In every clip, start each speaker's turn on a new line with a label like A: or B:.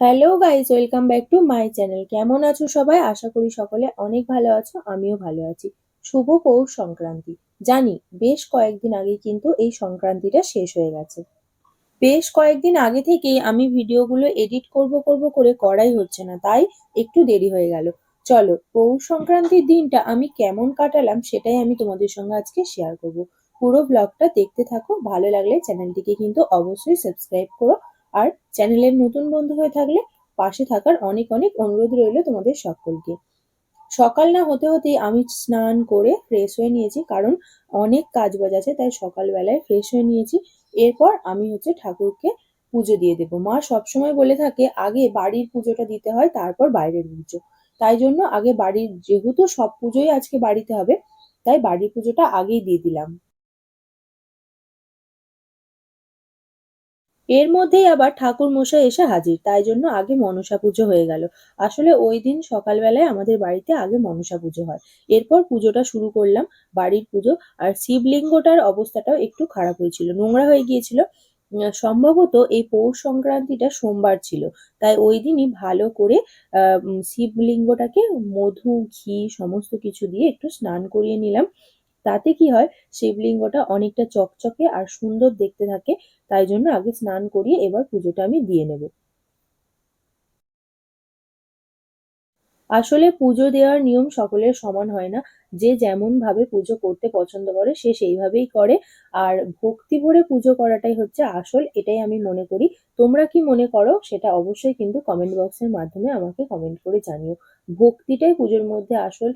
A: Hello guys welcome back to my channel কেমন আছো সবাই? আশা করি সকলে অনেক ভালো আছো, আমিও ভালো আছি। শুভ পৌষ সংক্রান্তি। জানি, বেশ কয়েকদিন আগে কিন্তু এই সংক্রান্তিটা শেষ হয়ে গেছে। বেশ কয়েকদিন আগে থেকেই আমি ভিডিওগুলো এডিট করব করব করে করাই হচ্ছে না, তাই একটু দেরি হয়ে গেল। চলো, পৌষ সংক্রান্তির দিনটা আমি কেমন কাটালাম সেটাই আমি তোমাদের সঙ্গে আজকে শেয়ার করব। পুরো ব্লগটা দেখতে থাকো, ভালো লাগলে চ্যানেলটিকে কিন্তু অবশ্যই সাবস্ক্রাইব করো। আর চ্যানেলের নতুন বন্ধু হয়ে থাকলে পাশে থাকার অনেক অনেক অনুরোধ রইল তোমাদের সকলকে। সকাল না হতে হতেই আমি স্নান করে ফ্রেশ হয়ে নিয়েছি, কারণ অনেক কাজ বাজ আছে, তাই সকালবেলায় ফ্রেশ হয়ে নিয়েছি। এরপর আমি হচ্ছে ঠাকুরকে পুজো দিয়ে দেবো। মা সবসময় বলে থাকে, আগে বাড়ির পুজোটা দিতে হয়, তারপর বাইরের পুজো। তাই জন্য আগে বাড়ির, যেহেতু সব পুজোই আজকে বাড়িতে হবে, তাই বাড়ির পুজোটা আগেই দিয়ে দিলাম। এর মধ্যেই আবার ঠাকুর মশাই এসে হাজির। তাই জন্য আগে মনসা পুজো হয়ে গেল। আসলে ওই দিন সকালবেলায় আমাদের বাড়িতে আগে মনসা পুজো হয়। এরপর পুজোটা শুরু করলাম, বাড়ির পুজো। আর শিবলিঙ্গটার অবস্থাটাও একটু খারাপ হয়েছিল। নোংরা হয়ে গিয়েছিল। সম্ভবত এই পৌষ সংক্রান্তিটা সোমবার ছিল। তাই ওই দিনই ভালো করে শিবলিঙ্গটাকে মধু, ঘি, সমস্ত কিছু দিয়ে একটু স্নান করিয়ে নিলাম। তাতে কি হয়? শিবলিঙ্গটা অনেকটা চকচকে আর সুন্দর দেখতে থাকে, তাই জন্য আগে স্নান করিয়ে এবার পুজোটা আমি দিয়ে নেব। আসলে পুজো দেওয়ার নিয়ম সকলের সমান হয় না। যে যেমন ভাবে পুজো করতে পছন্দ করে, সে সেইভাবেই করে। আর ভক্তি ভরে পুজো করাটাই হচ্ছে আসল, এটাই আমি মনে করি। তোমরা কি মনে করো? সেটা অবশ্যই কিন্তু কমেন্ট বক্সের মাধ্যমে আমাকে কমেন্ট করে জানিও। ভক্তিটাই পুজোর মধ্যে আসল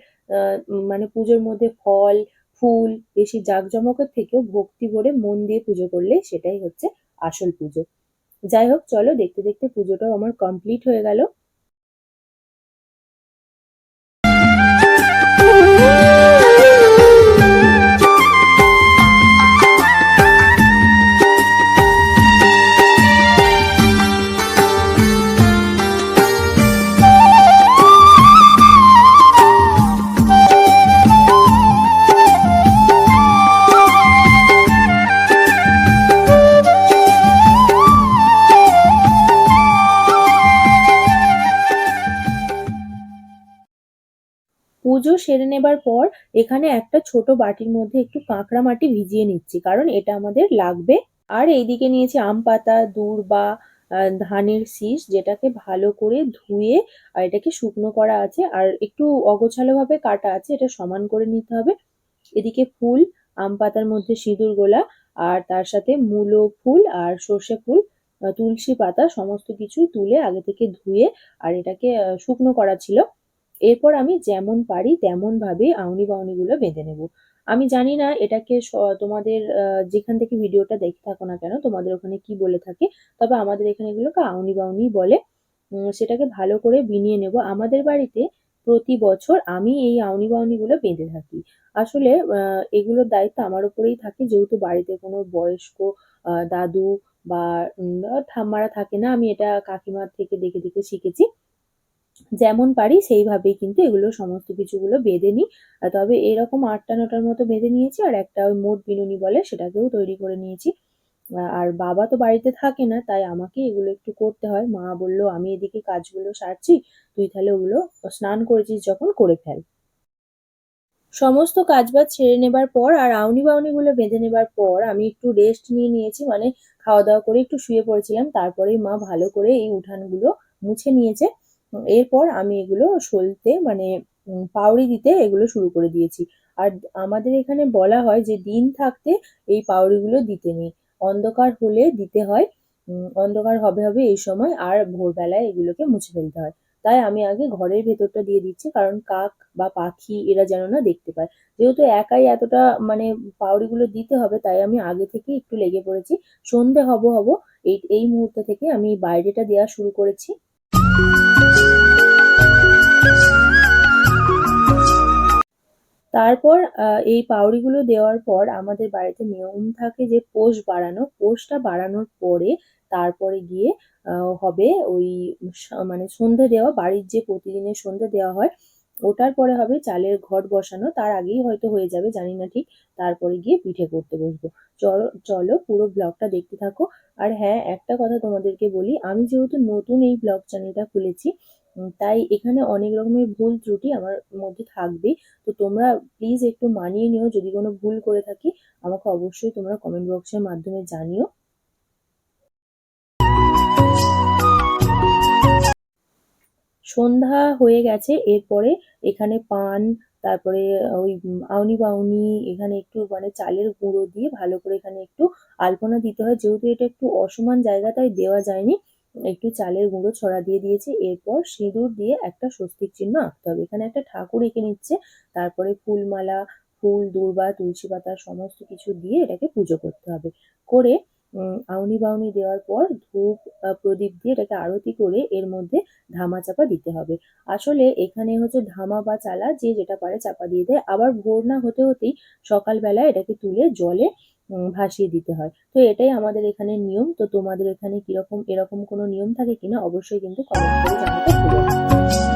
A: মানে পুজোর মধ্যে ফল ফুল, বেশি জাঁকজমকের থেকেও ভক্তি ভরে মন দিয়ে পুজো করলে সেটাই হচ্ছে আসল পুজো। যাই হোক, চলো দেখতে দেখতে পুজোটাও আমার কমপ্লিট হয়ে গেল। পুজো সেরে নেবার পর এখানে একটা ছোট বাটির মধ্যে একটু কাঁকড়া মাটি ভিজিয়ে নিচ্ছি, কারণ এটা আমাদের লাগবে। আর এইদিকে নিয়েছি আম পাতা দূর্বা ধানের শীষ যেটাকে ভালো করে ধুয়ে, আর এটাকে শুকনো করা আছে, আর একটু অগোছালো ভাবে কাটা আছে, এটা সমান করে নিতে হবে। এদিকে ফুল, আম পাতার মধ্যে সিঁদুর গোলা, আর তার সাথে মূলো ফুল আর সর্ষে ফুল তুলসী পাতা, সমস্ত কিছু তুলে আগে থেকে ধুয়ে, আর এটাকে শুকনো করা ছিল। এরপর আমি যেমন পারি তেমন ভাবে আউনি বাউনি গুলো বেঁধে নেব। আমি জানি না এটাকে তোমাদের যেখান থেকে ভিডিওটা দেখে থাকো না কেন, তোমাদের ওখানে কি বলে থাকে, তবে আমাদের এখানে এগুলোকে আউনি বাউনি বলে সেটাকে ভালো করে বিনিয়ে নেব। আমাদের বাড়িতে প্রতি বছর আমি এই আউনি বাউনি গুলো বেঁধে থাকি। আসলে এগুলোর দায়িত্ব আমার উপরেই থাকে, যেহেতু বাড়িতে কোনো বয়স্ক দাদু বা, ঠাম্মারা থাকে না, আমি এটা কাকিমার থেকে দেখে দেখে শিখেছি। যেমন পারি সেইভাবেই কিন্তু এগুলো সমস্ত কিছুগুলো বেঁধে নিই। তবে এরকম আটটা নটার মতো বেঁধে নিয়েছি আর একটা ওই মোট বিনুনি বলে সেটাকেও তৈরি করে নিয়েছি। আর বাবা তো বাড়িতে থাকে না, তাই আমাকে এগুলো একটু করতে হয়। মা বলল, আমি এদিকে কাজগুলো সারছি, তুই তাহলে ওগুলো স্নান করেছিস যখন করে ফেল। সমস্ত কাজবাজ ছেড়ে নেবার পর আর আউনি বাউনি গুলো বেঁধে নেবার পর আমি একটু রেস্ট নিয়ে নিয়েছি মানে খাওয়া দাওয়া করে একটু শুয়ে পড়েছিলাম। তারপরেই মা ভালো করে এই উঠানগুলো মুছে নিয়েছে। এরপর আমি এগুলো সলতে মানে পাউরি দিতে এগুলো শুরু করে দিয়েছি। আর আমাদের এখানে বলা হয় যে, দিন থাকতে এই পাউরিগুলো দিতে নেই। অন্ধকার হলে দিতে হয় অন্ধকার হবে হবে এই সময়, আর ভোরবেলায় এগুলোকে মুছে ফেলতে হয়। তাই আমি আগে ঘরের ভেতরটা দিয়ে দিচ্ছি, কারণ কাক বা পাখি এরা যেন না দেখতে পায়। যেহেতু একাই এতটা মানে পাউরিগুলো দিতে হবে, তাই আমি আগে থেকে একটু লেগে পড়েছি। সন্ধে হব হব, এই এই মুহূর্ত থেকে আমি বাইরেটা দেওয়া শুরু করেছি। তারপর এই পাউরিগুলো দেওয়ার পর আমাদের বাড়িতে নিয়ম থাকে যে পোষ বাড়ানো। পোষটা বাড়ানোর পরে তারপরে গিয়ে হবে ওই মানে সন্ধে দেওয়া বাড়ির যে প্রতিদিনের সন্ধে দেওয়া হয়, ওটার পরে হবে চালের ঘট বসানো। তার আগেই হয়তো হয়ে যাবে জানি না ঠিক। তারপরে গিয়ে পিঠে করতে বসবো। চলো চলো পুরো ব্লগটা দেখতে থাকো। আর হ্যাঁ, একটা কথা তোমাদেরকে বলি, আমি যেহেতু নতুন এই ব্লগ চ্যানেলটা খুলেছি, তাই এখানে অনেক রকমের ভুল ত্রুটি আমার মধ্যে থাকবেই। তো তোমরা প্লিজ একটু মানিয়ে নিও যদি কোনো ভুল করে থাকি আমাকে অবশ্যই তোমরা কমেন্ট বক্সের মাধ্যমে জানিও। সন্ধ্যা হয়ে গেছে, এরপরে এখানে পান, তারপরে ওই আউনি বাউনি, এখানে একটু মানে চালের গুঁড়ো দিয়ে ভালো করে এখানে একটু আলপনা দিতে হয়। যেহেতু এটা একটু অসমান জায়গা, তাই দেওয়া যায়নি। একটু চালের গুঁড়ো ছড়া দিয়ে দিয়েছে। এরপর সিঁদুর দিয়ে একটা স্বস্তিক চিহ্ন আঁকতে হবে। এখানে একটা ঠাকুর এঁকে নিচ্ছে। তারপরে ফুলমালা, ফুল, দূর্বা, তুলসী পাতা, সমস্ত কিছু দিয়ে এটাকে পুজো করতে হবে। করে আউনি বাউনি দেওয়ার পর ধূপ প্রদীপ দিয়ে এটাকে আরতি করে এর মধ্যে ধামা চাপা দিতে হবে। আসলে এখানে হচ্ছে ধামা বা চালা যে যেটা পারে চাপা দিয়ে দেয়। আবার ভোর না হতে হতেই সকালবেলা এটাকে তুলে জলে ভাসিয়ে দিতে হয়। তো এটাই আমাদের এখানে নিয়ম। তো তোমাদের এখানে কীরকম, এরকম কোনো নিয়ম থাকে কিনা অবশ্যই কিন্তু কমেন্ট করে জানাতে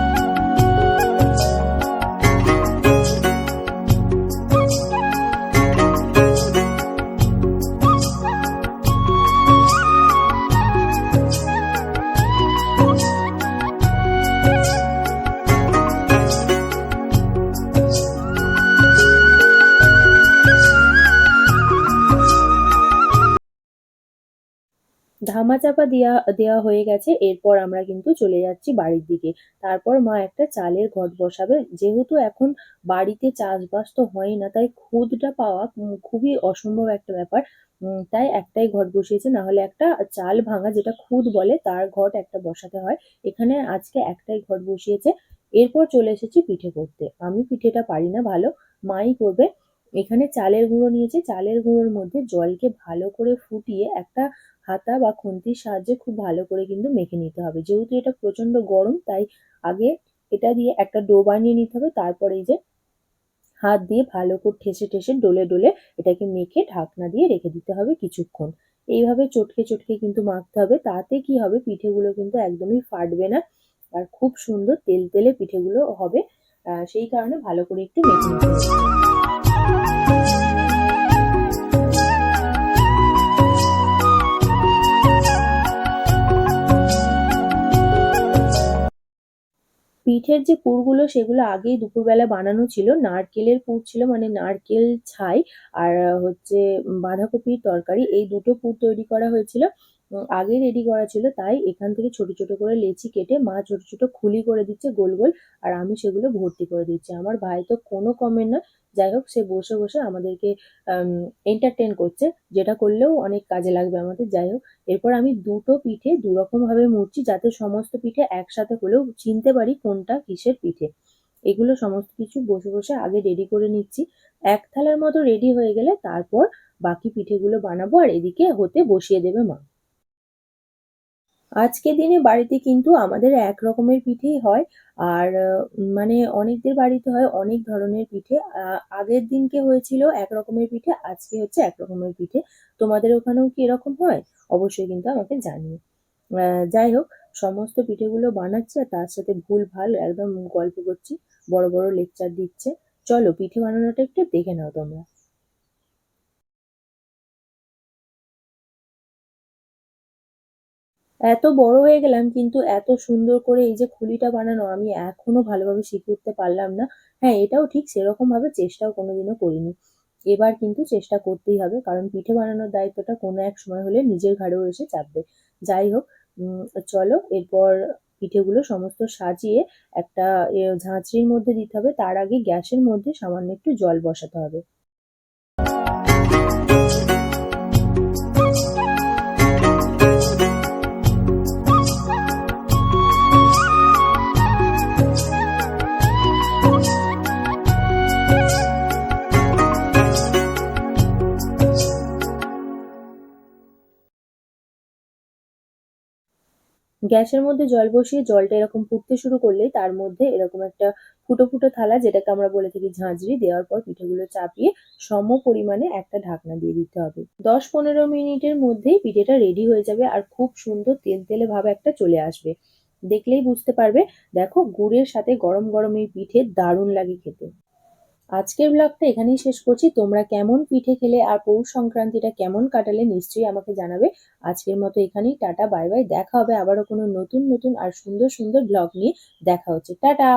A: ভুলো না। ধামাচাপা দেয়া দেওয়া হয়ে গেছে। এরপর আমরা কিন্তু চলে যাচ্ছি বাড়ির দিকে। তারপর মা একটা চালের ঘট বসাবে। যেহেতু এখন বাড়িতে চাষবাস তো হয়ই না, তাই খুদটা পাওয়া খুবই অসম্ভব একটা ব্যাপার। তাই একটাই ঘট বসিয়েছে। না হলে একটা চাল ভাঙা যেটা খুদ বলে তার ঘট একটা বসাতে হয়। এখানে আজকে একটাই ঘট বসিয়েছে। এরপর চলে এসেছি পিঠে করতে। আমি পিঠেটা পারি না ভালো, মাই করবে। এখানে চালের গুঁড়ো নিয়েছে চালের গুঁড়োর মধ্যে জলকে ভালো করে ফুটিয়ে একটা হাতা বা খুন্তির সাহায্যে খুব ভালো করে কিন্তু মেখে নিতে হবে। যেহেতু এটা প্রচণ্ড গরম তাই আগে এটা দিয়ে একটা ডো বানিয়ে নিতে হবে। তারপরে এই যে হাত দিয়ে ভালো করে ঠেসে, ঠেসে ডলে, ডলে এটাকে মেখে ঢাকনা দিয়ে রেখে দিতে হবে কিছুক্ষণ। এইভাবে চটকে, চটকে কিন্তু মাখতে হবে। তাতে কি হবে পিঠেগুলো কিন্তু একদমই ফাটবে না। আর খুব সুন্দর তেল তেলে পিঠেগুলো হবে। সেই কারণে ভালো করে একটু মেখে নিতে হবে। পিঠের যে পুরগুলো সেগুলো আগেই দুপুরবেলা বানানো ছিল। নারকেলের পুর ছিল মানে নারকেল ছাই আর হচ্ছে বাঁধাকপির তরকারি। এই দুটো পুর তৈরি করা হয়েছিল। আগেই রেডি করা ছিল তাই এখান থেকে ছোট, ছোট করে লেচি কেটে মা ছোট, ছোট খুলি করে দিচ্ছে গোল, গোল। আর আমি সেগুলো ভর্তি করে দিচ্ছি। আমার ভাই তো কোনো কমেন্ট নয়। যাই হোক সে বসে, বসে আমাদেরকে আম এন্টারটেইন করছে। যেটা করলেও অনেক কাজে লাগবে আমাদের। যাই হোক এরপর আমি দুটো পিঠে দুরকমভাবে মুড়ছি যাতে সমস্ত পিঠে একসাথে হলেও চিনতে পারি কোনটা কিসের পিঠে। এগুলো সমস্ত কিছু বসে, বসে আগে রেডি করে নিচ্ছি। এক থালার মতো রেডি হয়ে গেলে তারপর বাকি পিঠেগুলো বানাবো আর এদিকে হতে বসিয়ে দেবে মা। আজকের দিনে বাড়িতে কিন্তু আমাদের এক রকমের পিঠেই হয়। আর মানে অনেকদের বাড়িতে হয় অনেক ধরনের পিঠে। আগের দিনকে হয়েছিল এক রকমের পিঠে, আজকে হচ্ছে এক রকমের পিঠে। তোমাদের ওখানেও কি এরকম হয়? অবশ্যই কিন্তু আমাকে জানিও। যাই হোক সমস্ত পিঠেগুলো বানাচ্ছে আর তার সাথে ভুল ভালো একদম গল্প করছি। বড়, বড় লেকচার দিচ্ছে। চলো পিঠে বানানোটা একটু দেখে নাও তোমরা। এত বড় হয়ে গেলাম কিন্তু এত সুন্দর করে এই যে খুলিটা বানানো আমি এখনও ভালোভাবে শিখে উঠতে পারলাম না। হ্যাঁ, এটাও ঠিক সেরকমভাবে চেষ্টাও কোনোদিনও করিনি। এবার কিন্তু চেষ্টা করতেই হবে কারণ পিঠে বানানোর দায়িত্বটা কোনো এক সময় হলে নিজের ঘাড়েও এসে চাপবে। যাই হোক চলো এরপর পিঠেগুলো সমস্ত সাজিয়ে একটা ঝাঁঝরির মধ্যে দিতে হবে। তার আগে গ্যাসের মধ্যে সামান্য একটু জল বসাতে হবে। গ্যাসের মধ্যে জল বসিয়ে জলটা এরকম ফুটতে শুরু করলেই তার মধ্যে এরকম একটা ফুটো ফুটো থালা, যেটাকে আমরা বলে থাকি ঝাঁঝরি, দেওয়ার পর পিঠেগুলো চাপিয়ে সম পরিমাণে একটা ঢাকনা দিয়ে দিতে হবে। দশ পনেরো মিনিটের মধ্যেই পিঠেটা রেডি হয়ে যাবে আর খুব সুন্দর তেলতেলে ভাব একটা চলে আসবে। দেখলেই বুঝতে পারবে, দেখো গুড়ের সাথে গরম গরম এই পিঠে দারুণ লাগে খেতে। আজকের ব্লগটা এখানেই শেষ করছি। তোমরা কেমন পিঠে খেলে আর পৌষ সংক্রান্তিটা কেমন কাটালে নিশ্চয়ই আমাকে জানাবে। আজকের মতো এখানেই, টাটা, বাই বাই। দেখা হবে আবারও কোনো নতুন নতুন আর সুন্দর সুন্দর ব্লগ নিয়ে। দেখা হচ্ছে। টাটা!